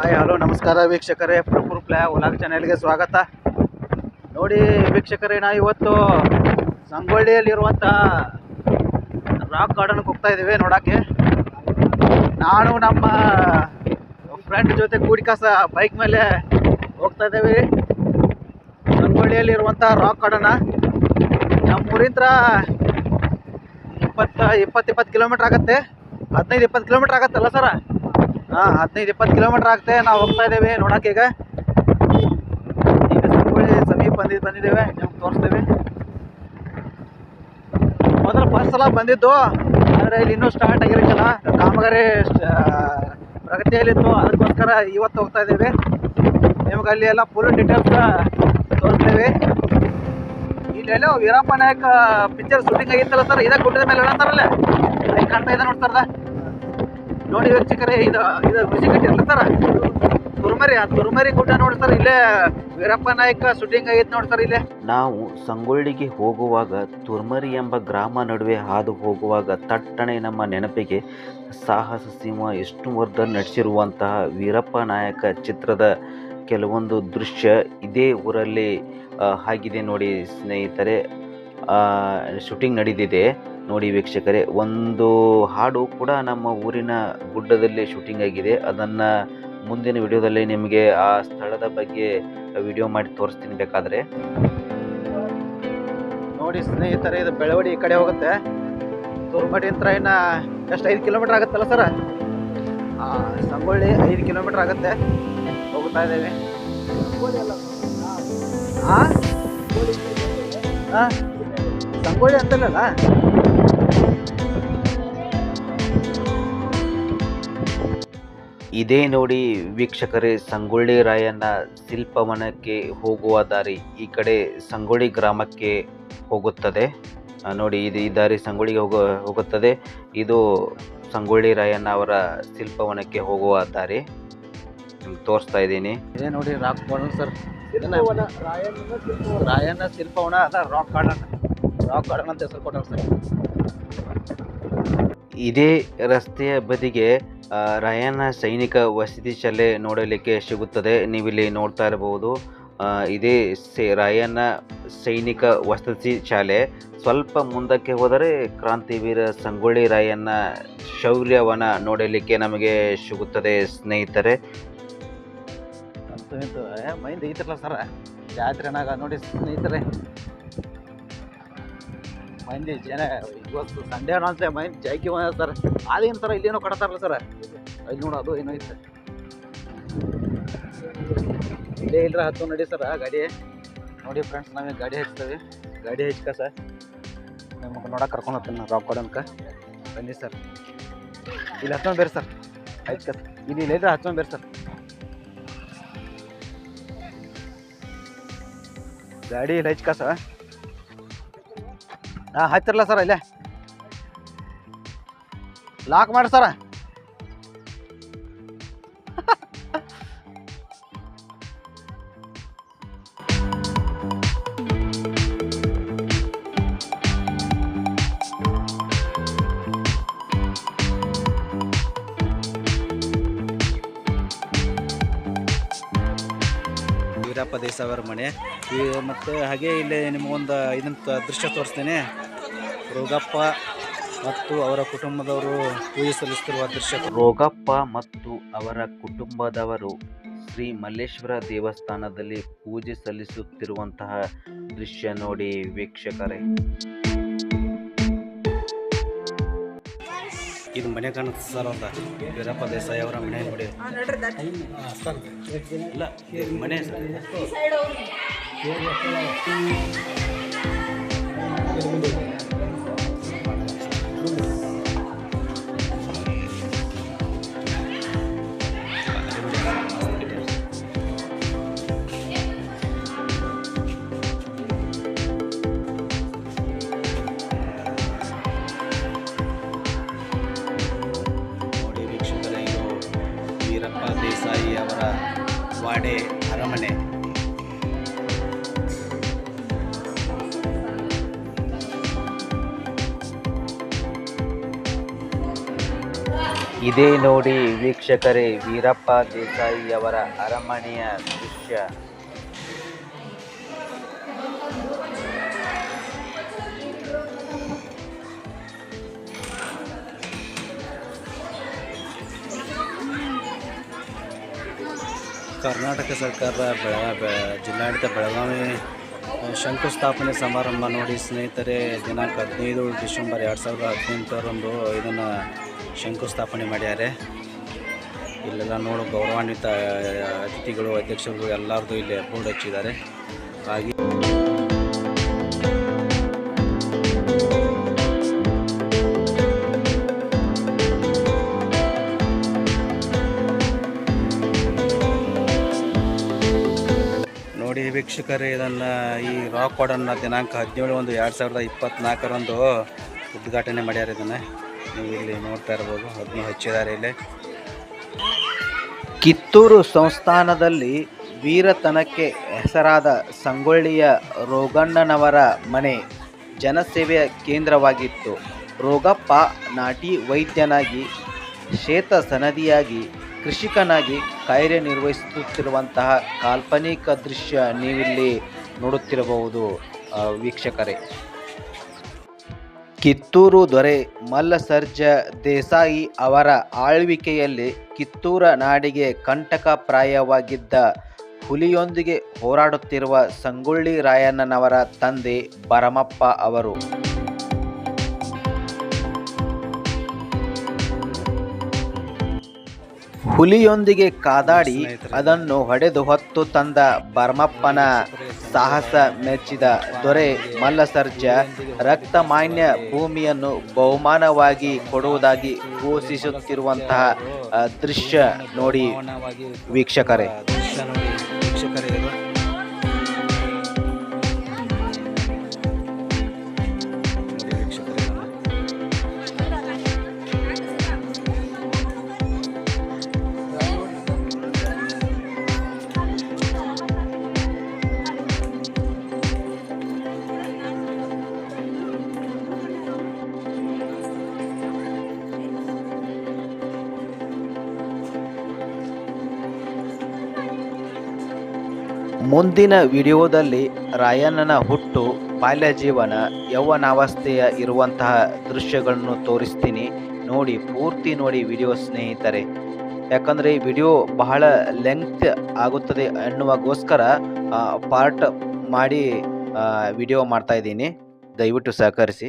Hi, hello, ನಮಸ್ಕಾರ ವೀಕ್ಷಕರೇ. ಪ್ರಪುರ್ play ಉಲಾಗ್ ಚಾನೆಲ್ಗೆ ಸ್ವಾಗತ. ನೋಡಿ ವೀಕ್ಷಕರೇ, ನಾ ಇವತ್ತು ಸಂಗೊಳ್ಳಿಯಲ್ಲಿರುವಂಥ ರಾಕ್ ಗಾರ್ಡನ್ಗೆ ಹೋಗ್ತಾ ಇದ್ದೀವಿ ನೋಡೋಕ್ಕೆ. ನಾನು ನಮ್ಮ ಫ್ರೆಂಡ್ ಜೊತೆ ಕೂಡಿಕಾಸ ಬೈಕ್ ಮೇಲೆ ಹೋಗ್ತಾ ಇದ್ದೀವಿ. ಸಂಗೊಳ್ಳಿಯಲ್ಲಿರುವಂಥ ರಾಕ್ ಗಾರ್ಡನ ನಮ್ಮ ಊರಿಂತ್ರ ಇಪ್ಪತ್ತು ಇಪ್ಪತ್ತು ಇಪ್ಪತ್ತು ಕಿಲೋಮೀಟ್ರ್ ಆಗುತ್ತೆ. ಹದಿನೈದು, ಇಪ್ಪತ್ತು ಕಿಲೋಮೀಟ್ರ್ ಆಗತ್ತಲ್ಲ ಸರ? ಹಾಂ, ಹದಿನೈದು ಇಪ್ಪತ್ತು ಕಿಲೋಮೀಟ್ರ್ ಆಗ್ತೆ ನಾವು ಹೋಗ್ತಾ ಇದ್ದೇವೆ, ನೋಡೋಕೆ ಈಗ. ಈಗ ಸಂಗೊಳ್ಳಿ ಸಮೀಪ ಬಂದಿದ್ದು ಬಂದಿದ್ದೇವೆ, ನಿಮ್ಗೆ ತೋರಿಸ್ತೇವೆ. ಮೊದಲು ಫಸ್ಟ್ ಸಲ ಬಂದಿದ್ದು, ಆದರೆ ಇಲ್ಲಿ ಇನ್ನೂ ಸ್ಟಾರ್ಟ್ ಆಗಿರಲಿಲ್ಲ ಕಾಮಗಾರಿ ಪ್ರಗತಿಯಲ್ಲಿತ್ತು. ಅದಕ್ಕೋಸ್ಕರ ಇವತ್ತು ಹೋಗ್ತಾ ಇದ್ದೇವೆ. ನಿಮ್ಗೆ ಅಲ್ಲಿ ಎಲ್ಲ ಫುಲ್ ಡೀಟೇಲ್ಸ್ ತೋರಿಸ್ತೇವೆ. ಇಲ್ಲೆಲ್ಲೋ ವೀರಪ್ಪ ನಾಯಕ ಪಿಕ್ಚರ್ ಶೂಟಿಂಗ್ ಆಗಿತ್ತಲ್ಲ ಸರ್ ಇದೇ ಗುಡ್ಡದ ಮೇಲೆ ಹೇಳ್ತಾರಲ್ಲ ಅಲ್ಲಿ? ಕಾಣ್ತಾ ಇದೆ ನೋಡ್ತಾರದ ನೋಡಿ ವೀಕ್ಷಕರೇ ಇದು ಇದು ಖುಷಿ ಇಟ್ಟಿರಲ್ಲ ಸರ್? ತುರ್ಮರಿ, ಆ ತುರ್ಮರಿ ಗುಡ್ಡ ನೋಡಿ ಸರ್, ಇಲ್ಲೇ ವೀರಪ್ಪ ನಾಯಕ ಶೂಟಿಂಗ್ ನೋಡಿ ಸರ್ ಇಲ್ಲೇ. ನಾವು ಸಂಗೊಳ್ಳಿಗೆ ಹೋಗುವಾಗ ತುರ್ಮರಿ ಎಂಬ ಗ್ರಾಮ ನಡುವೆ ಹಾದು ಹೋಗುವಾಗ ತಟ್ಟಣೆ ನಮ್ಮ ನೆನಪಿಗೆ ಸಾಹಸ ಸಿಂಹ ವಿಷ್ಣುವರ್ಧನ್ ನಡೆಸಿರುವಂತಹ ವೀರಪ್ಪ ನಾಯಕ ಚಿತ್ರದ ಕೆಲವೊಂದು ದೃಶ್ಯ ಇದೇ ಊರಲ್ಲಿ ಆಗಿದೆ ನೋಡಿ ಸ್ನೇಹಿತರೆ. ಶೂಟಿಂಗ್ ನಡೆದಿದೆ ನೋಡಿ ವೀಕ್ಷಕರೇ, ಒಂದು ಹಾಡು ಕೂಡ ನಮ್ಮ ಊರಿನ ಗುಡ್ಡದಲ್ಲಿ ಶೂಟಿಂಗ್ ಆಗಿದೆ. ಅದನ್ನು ಮುಂದಿನ ವಿಡಿಯೋದಲ್ಲಿ ನಿಮಗೆ ಆ ಸ್ಥಳದ ಬಗ್ಗೆ ವಿಡಿಯೋ ಮಾಡಿ ತೋರಿಸ್ತೀನಿ ಬೇಕಾದರೆ. ನೋಡಿ ಸ್ನೇಹಿತರೆ, ಇದು ಬೆಳವಡಿ ಈ ಕಡೆ ಹೋಗುತ್ತೆ. ತುರ್ಮಡಿ ಹತ್ರ ಇನ್ನ ಎಷ್ಟು ಐದು ಕಿಲೋಮೀಟರ್ ಆಗುತ್ತಲ್ಲ ಸರ್? ಸಂಗೊಳ್ಳಿ ಐದು ಕಿಲೋಮೀಟರ್ ಆಗುತ್ತೆ. ಹೋಗ್ತಾ ಇದ್ದೇವೆ. ಹಾಂ ಸಂಗೊಳ್ಳಿ ಅಂತಲ್ಲ ಇದೇ ನೋಡಿ ವೀಕ್ಷಕರೇ ಸಂಗೊಳ್ಳಿ ರಾಯಣ್ಣ ಶಿಲ್ಪವನಕ್ಕೆ ಹೋಗುವ ದಾರಿ ಈ ಕಡೆ ಸಂಗೊಳ್ಳಿ ಗ್ರಾಮಕ್ಕೆ ಹೋಗುತ್ತದೆ. ನೋಡಿ ಇದು ಈ ದಾರಿ ಸಂಗೊಳ್ಳಿಗೆ ಹೋಗೋ ಹೋಗುತ್ತದೆ. ಇದು ಸಂಗೊಳ್ಳಿ ರಾಯಣ್ಣ ಅವರ ಶಿಲ್ಪವನಕ್ಕೆ ಹೋಗುವ ದಾರಿ. ನಿಮ್ಗೆ ತೋರಿಸ್ತಾ ಇದ್ದೀನಿ. ಇದೇ ನೋಡಿ ರಾಕ್ ಗಾರ್ಡನ್ ಸರ್. ರಾಯಣ್ಣ ಶಿಲ್ಪವನ ಅದ ರಾಕ್ ಗಾರ್ಡನ್. ರಾಕ್ ಗಾರ್ಡನ್ ಅಂತ ಹೆಸರು ಕೊಟ್ಟಾರ ಸರ್. ಇದೇ ರಸ್ತೆಯ ಬದಿಗೆ ರಾಯಣ್ಣ ಸೈನಿಕ ವಸತಿ ಶಾಲೆ ನೋಡಲಿಕ್ಕೆ ಸಿಗುತ್ತದೆ. ನೀವಿಲ್ಲಿ ನೋಡ್ತಾ ಇರಬಹುದು. ಇದೇ ಸೆ ರಾಯಣ್ಣ ಸೈನಿಕ ವಸತಿ ಶಾಲೆ. ಸ್ವಲ್ಪ ಮುಂದಕ್ಕೆ ಹೋದರೆ ಕ್ರಾಂತಿವೀರ ಸಂಗೊಳ್ಳಿ ರಾಯಣ್ಣ ಶೌರ್ಯವನ ನೋಡಲಿಕ್ಕೆ ನಮಗೆ ಸಿಗುತ್ತದೆ, ಸ್ನೇಹಿತರೆ. Mind ಐತಿರಲ್ಲ sir. ಜಾತ್ರೆನಾಗ ನೋಡಿ ಸ್ನೇಹಿತರೆ. ಮಂದಿ ಜನ ಇವತ್ತು ಸಂಡೇ ಅನ್ನೋಂತೆ ಮೈಂಡ್ ಜಾಕಿ ಸರ್ ಅದೇನು ಸರ್ ಇಲ್ಲೇನೋ ಕೊಡ್ತಾರಲ್ಲ ಸರ್. ಅಲ್ಲಿ ನೋಡು, ಅದು ಏನೋ ಐತೆ. ಇಲ್ಲೇ ಇಲ್ಲರ ಹತ್ತು ನಡಿ ಸರ್ ಗಾಡಿ. ನೋಡಿ ಫ್ರೆಂಡ್ಸ್ ನಾವೇ ಗಾಡಿ ಹಚ್ತೇವೆ ಗಾಡಿ ಹಚ್ಕ ಸರ್. ನಿಮಗೆ ನೋಡಕ್ಕೆ ಕರ್ಕೊಂಡು ಹೋಗ್ತೀನಿ ನಾನು ರಾಕ್ ಗಾರ್ಡನ್ಕ ಬನ್ನಿ ಸರ್. ಇಲ್ಲಿ ಹತ್ತೊಂದು ಬೇರೆ ಸರ್. ಹಚ್ಕ ಇಲ್ಲಿ, ಇಲ್ಲ ಹತ್ಕೊಂಡು ಬೇರೆ ಸರ್. ಗಾಡಿ ಇಲ್ಲ ಹಚ್ಕ ಸರ್. ಹಾಂ ಹತ್ತಿರಲ್ಲ ಸರ್, ಇಲ್ಲೇ. ಲಾಕ್ ಮಾಡಿ ಸರ. ವೀರಪ್ಪ ದೇಸಾವರ ಮನೆ. ಮತ್ತು ಹಾಗೆ ಇಲ್ಲಿ ನಿಮಗೊಂದು ಇದನ್ನ ದೃಶ್ಯ ತೋರಿಸ್ತೇನೆ. ರೋಗಪ್ಪ ಮತ್ತು ಅವರ ಕುಟುಂಬದವರು ಪೂಜೆ ಸಲ್ಲಿಸುತ್ತಿರುವ ದೃಶ್ಯ. ರೋಗಪ್ಪ ಮತ್ತು ಅವರ ಕುಟುಂಬದವರು ಶ್ರೀ ಮಲ್ಲೇಶ್ವರ ದೇವಸ್ಥಾನದಲ್ಲಿ ಪೂಜೆ ಸಲ್ಲಿಸುತ್ತಿರುವಂತಹ ದೃಶ್ಯ ನೋಡಿ ವೀಕ್ಷಕರೇ. ಇದು ಮನೆ ಕಾಣುತ್ತೆ ಸರ್ ಅಂತ. ವೀರಪ್ಪ ದೇಸಾಯಿ ಅವರ ಮನೆ ನೋಡಿ. ಇಲ್ಲ ಮನೆ ಸರ್. ಅವರ ವಾಡೆ ಅರಮನೆ. ಇದೇ ನೋಡಿ ವೀಕ್ಷಕರೇ ವೀರಪ್ಪ ದೇಸಾಯಿಯವರ ಅರಮನೆಯ ದೃಶ್ಯ. ಕರ್ನಾಟಕ ಸರ್ಕಾರ ಬೆಳ ಜಿಲ್ಲಾಡಳಿತ ಬೆಳಗಾವಿ ಶಂಕುಸ್ಥಾಪನೆ ಸಮಾರಂಭ ನೋಡಿ ಸ್ನೇಹಿತರೆ ದಿನಾಂಕ ಹದಿನೈದು ಡಿಸೆಂಬರ್ ಎರಡು ಸಾವಿರದ ಹದಿನೆಂಟರಂದು ಇದನ್ನು ಶಂಕುಸ್ಥಾಪನೆ ಮಾಡ್ಯಾರೆ. ಇಲ್ಲೆಲ್ಲ ನೋಡು ಗೌರವಾನ್ವಿತ, ಅತಿಥಿಗಳು ಅಧ್ಯಕ್ಷರು ಎಲ್ಲರದು ಇಲ್ಲಿ ಬೋರ್ಡ್ ಹಚ್ಚಿದ್ದಾರೆ. ಹಾಗೆ ವೀಕ್ಷಕರೇ, ಇದನ್ನು ಈ ರಾಕ್ ಕಾರ್ಡನ್ನು ದಿನಾಂಕ ಹದಿನೇಳು ಒಂದು ಎರಡು ಸಾವಿರದ ಇಪ್ಪತ್ತ್ನಾಲ್ಕರಂದು ಉದ್ಘಾಟನೆ ಮಾಡ್ಯಾರ ಇದನ್ನು. ನೀವು ಇಲ್ಲಿ ನೋಡ್ತಾ ಇರ್ಬೋದು, ಅದನ್ನು ಹಚ್ಚಿದ್ದಾರೆ ಇಲ್ಲಿ. ಕಿತ್ತೂರು ಸಂಸ್ಥಾನದಲ್ಲಿ ವೀರತನಕ್ಕೆ ಹೆಸರಾದ ಸಂಗೊಳ್ಳಿಯ ರೋಗಣ್ಣನವರ ಮನೆ ಜನಸೇವೆಯ ಕೇಂದ್ರವಾಗಿತ್ತು. ರೋಗಪ್ಪ ನಾಟಿ ವೈದ್ಯನಾಗಿ ಶ್ವೇತ ಸನದಿಯಾಗಿ ಕೃಷಿಕನಾಗಿ ಕಾರ್ಯನಿರ್ವಹಿಸುತ್ತಿರುವಂತಹ ಕಾಲ್ಪನಿಕ ದೃಶ್ಯ ನೀವಿಲ್ಲಿ ನೋಡುತ್ತಿರಬಹುದು ವೀಕ್ಷಕರೇ. ಕಿತ್ತೂರು ದೊರೆ ಮಲ್ಲಸರ್ಜ ದೇಸಾಯಿ ಅವರ ಆಳ್ವಿಕೆಯಲ್ಲಿ ಕಿತ್ತೂರ ನಾಡಿಗೆ ಕಂಟಕಪ್ರಾಯವಾಗಿದ್ದ ಹುಲಿಯೊಂದಿಗೆ ಹೋರಾಡುತ್ತಿರುವ ಸಂಗೊಳ್ಳಿ ರಾಯಣ್ಣನವರ ತಂದೆ ಭರಮಪ್ಪ ಅವರು. ಹುಲಿಯೊಂದಿಗೆ ಕಾದಾಡಿ ಅದನ್ನು ಹೊಡೆದು ಹೊತ್ತು ತಂದ ಬರ್ಮಪ್ಪನ ಸಾಹಸ ಮೆಚ್ಚಿದ ದೊರೆ ಮಲ್ಲಸರ್ಜ ರಕ್ತ ಮಾನ್ಯ ಭೂಮಿಯನ್ನು ಬಹುಮಾನವಾಗಿ ಕೊಡುವುದಾಗಿ ಘೋಷಿಸುತ್ತಿರುವಂತಹ ದೃಶ್ಯ ನೋಡಿ ವೀಕ್ಷಕರೇ ಮುಂದಿನ ವಿಡಿಯೋದಲ್ಲಿ ರಾಯಣ್ಣನ ಹುಟ್ಟು, ಬಾಲ್ಯ ಜೀವನ, ಯೌವನಾವಸ್ಥೆಯ ಇರುವಂತಹ ದೃಶ್ಯಗಳನ್ನು ತೋರಿಸ್ತೀನಿ. ನೋಡಿ, ಪೂರ್ತಿ ನೋಡಿ ವಿಡಿಯೋ ಸ್ನೇಹಿತರೆ. ಯಾಕಂದರೆ ಈ ವಿಡಿಯೋ ಬಹಳ ಲೆಂತ್ ಆಗುತ್ತದೆ ಎನ್ನುವಗೋಸ್ಕರ ಪಾರ್ಟ್ ಮಾಡಿ ವಿಡಿಯೋ ಮಾಡ್ತಾ ಇದ್ದೀನಿ. ದಯವಿಟ್ಟು ಸಹಕರಿಸಿ.